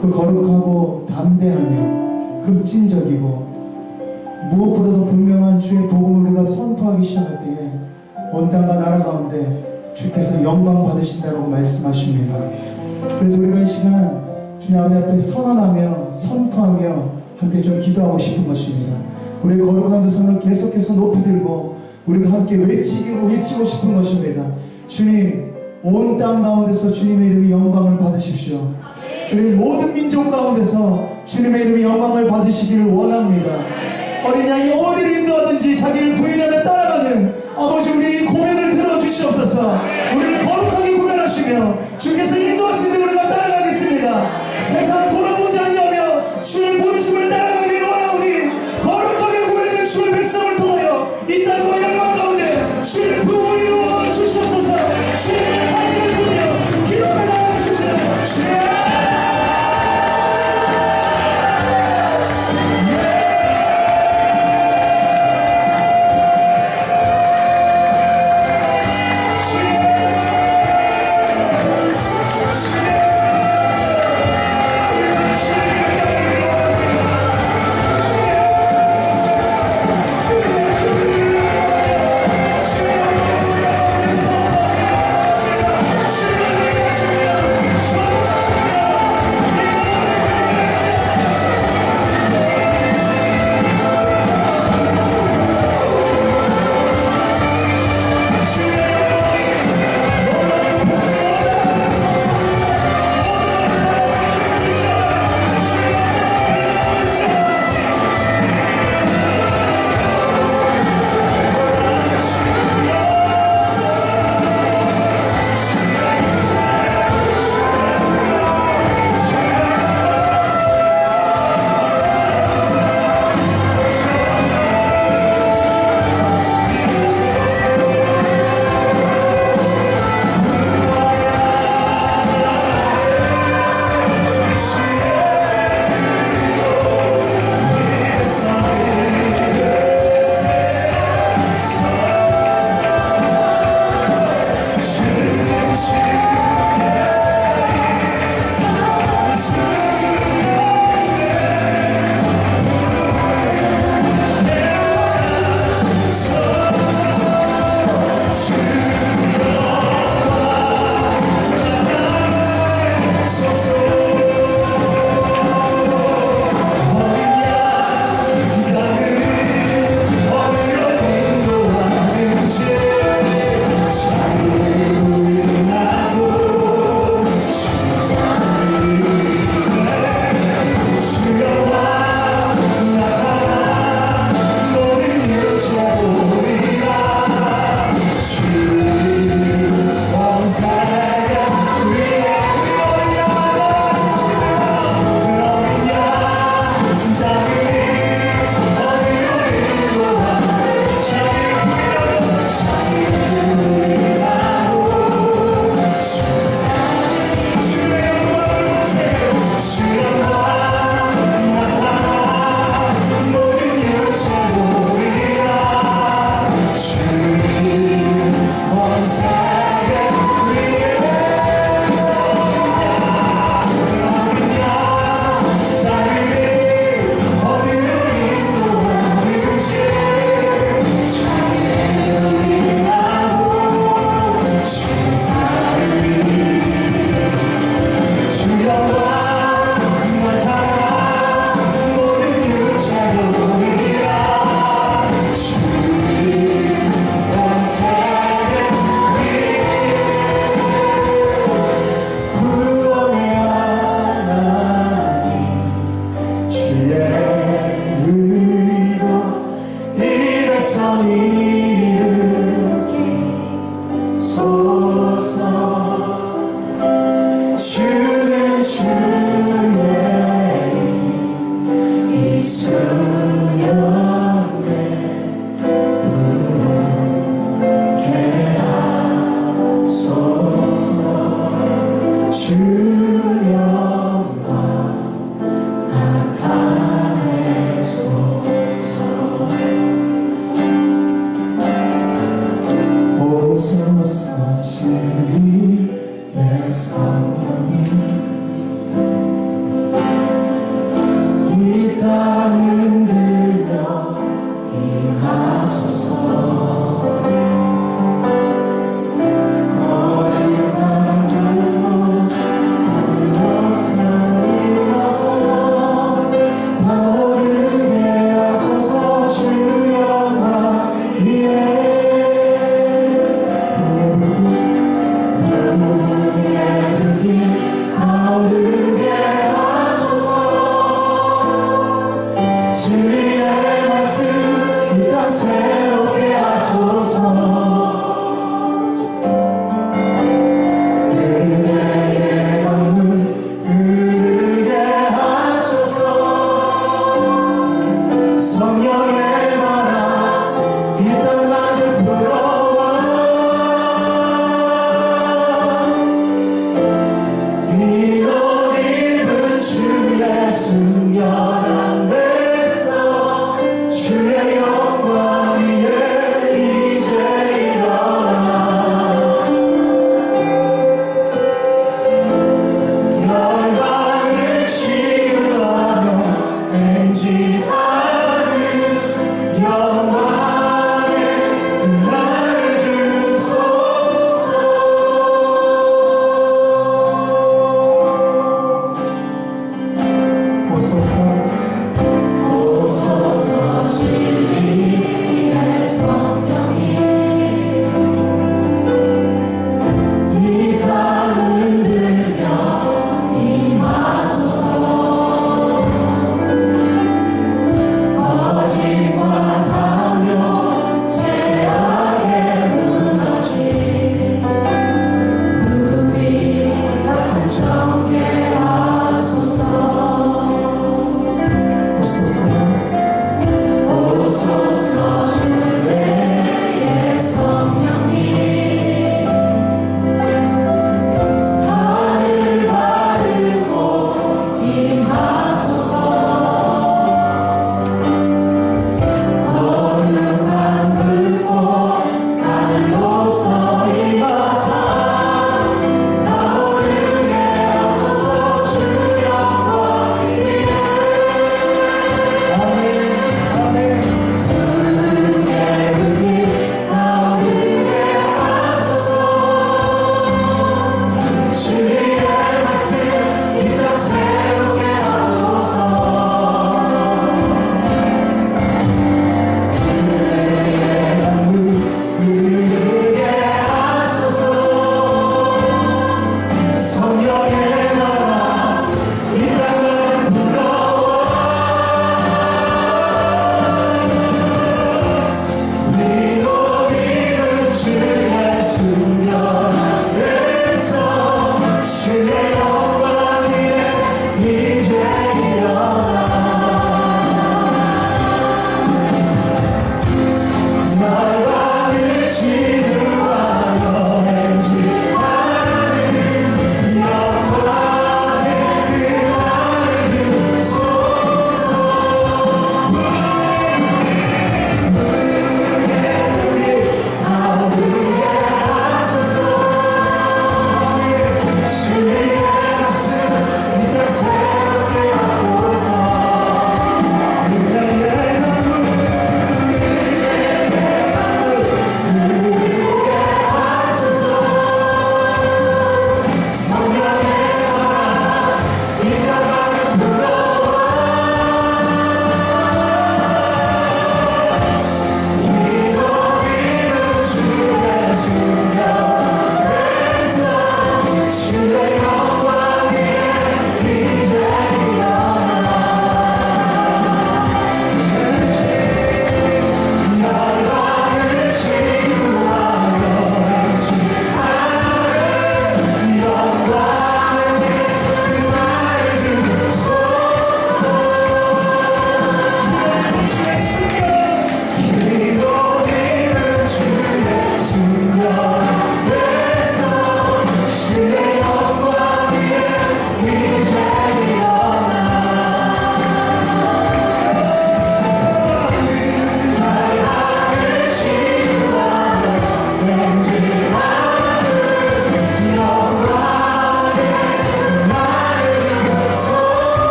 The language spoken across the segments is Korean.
그 거룩하고 담대하며 급진적이고 무엇보다도 분명한 주의 복음을 우리가 선포하기 시작할 때에 온 땅과 나라 가운데 주께서 영광 받으신다고 말씀하십니다. 그래서 우리가 이 시간 주님 아버지 앞에 선언하며 선포하며 함께 좀 기도하고 싶은 것입니다. 우리의 거룩한 두 손을 계속해서 높이 들고 우리가 함께 외치고 외치고 싶은 것입니다. 주님 온 땅 가운데서 주님의 이름이 영광을 받으십시오. 주님 모든 민족 가운데서 주님의 이름이 영광을 받으시기를 원합니다. 어린 양이 어디를 인도하든지 자기를 부인하며 따라가는 아버지 우리의 이 고백을 들어주시옵소서 우리를 거룩하게 구별하시며 주께서 인도하시는 우리가 따라가겠습니다 세상 돌아보지 아니하며 주의 부르심을 따라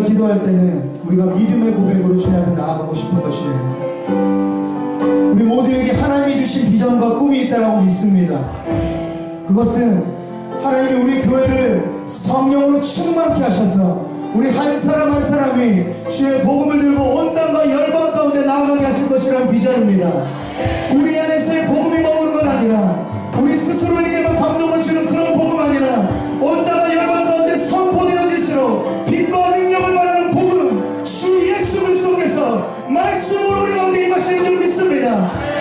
기도할 때는 우리가 믿음의 고백으로 주님 앞에 나아가고 싶은 것입니다. 우리 모두에게 하나님이 주신 비전과 꿈이 있다고 믿습니다. 그것은 하나님이 우리 교회를 성령으로 충만케 하셔서 우리 한 사람 한 사람이 주의 복음을 들고 온 땅과 열방 가운데 나아가게 하실 것이라는 비전입니다. 우리 안에서의 복음이 머무는 건 아니라 우리 스스로에게만 감동을 주는 그런 복음 아니라 온땅 예